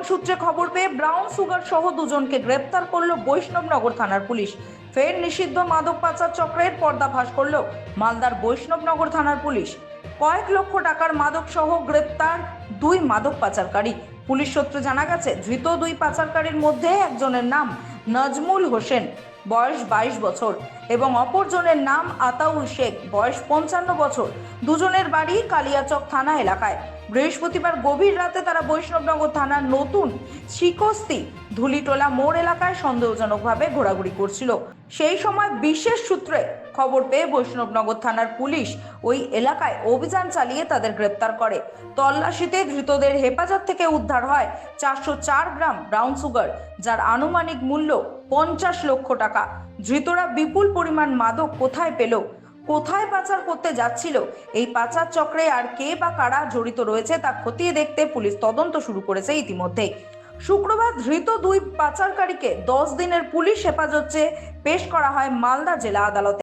গোপন সূত্রে খবর পেয়ে ব্রাউন সুগার সহ দুজনকে গ্রেপ্তার করল বৈষ্ণবনগর থানার পুলিশ। ফের নিষিদ্ধ মাদক পাচার চক্রের পর্দাফাশ করল মালদার বৈষ্ণবনগর থানার পুলিশ। কয়েক লক্ষ টাকার মাদক সহ গ্রেপ্তার দুই মাদক পাচারকারী। পুলিশ সূত্রে জানা গেছে, ধৃত দুই পাচারকারীর মধ্যে একজনের নাম নাজমুল হোসেন। বয়স বাইশ বছর এবং অপরজনের নাম আতাউল শেখ, বয়স পঞ্চান্ন বছর। দুজনের বাড়ি কালিয়াচক থানা এলাকায়। বৃহস্পতিবার গভীর রাতে তারা বৈষ্ণবনগর থানার নতুন শিকস্তি ধুলিটোলা মোড় এলাকায় সন্দেহজনকভাবে ঘোরাঘুরি করছিল। সেই সময় বিশেষ সূত্রে খবর পেয়ে বৈষ্ণবনগর থানার পুলিশ ওই এলাকায় অভিযান চালিয়ে তাদের গ্রেপ্তার করে। তল্লাশিতে ধৃতদের হেফাজত থেকে উদ্ধার হয় চারশো চার গ্রাম ব্রাউন সুগার, যার আনুমানিক মূল্য পঞ্চাশ লক্ষ টাকা। ধৃতরা বিপুল পরিমাণ মাদক কোথায় পেল? কোথায় পাচার করতে যাচ্ছিল? এই পাচার চক্রে আর কে বা কারা জড়িত রয়েছে তা খতিয়ে দেখতে পুলিশ তদন্ত শুরু করেছে ইতিমধ্যে। শুক্রবার ধৃত দুই পাচারকারীকে দশ দিনের পুলিশ হেফাজতে পেশ করা হয় মালদা জেলা আদালতে।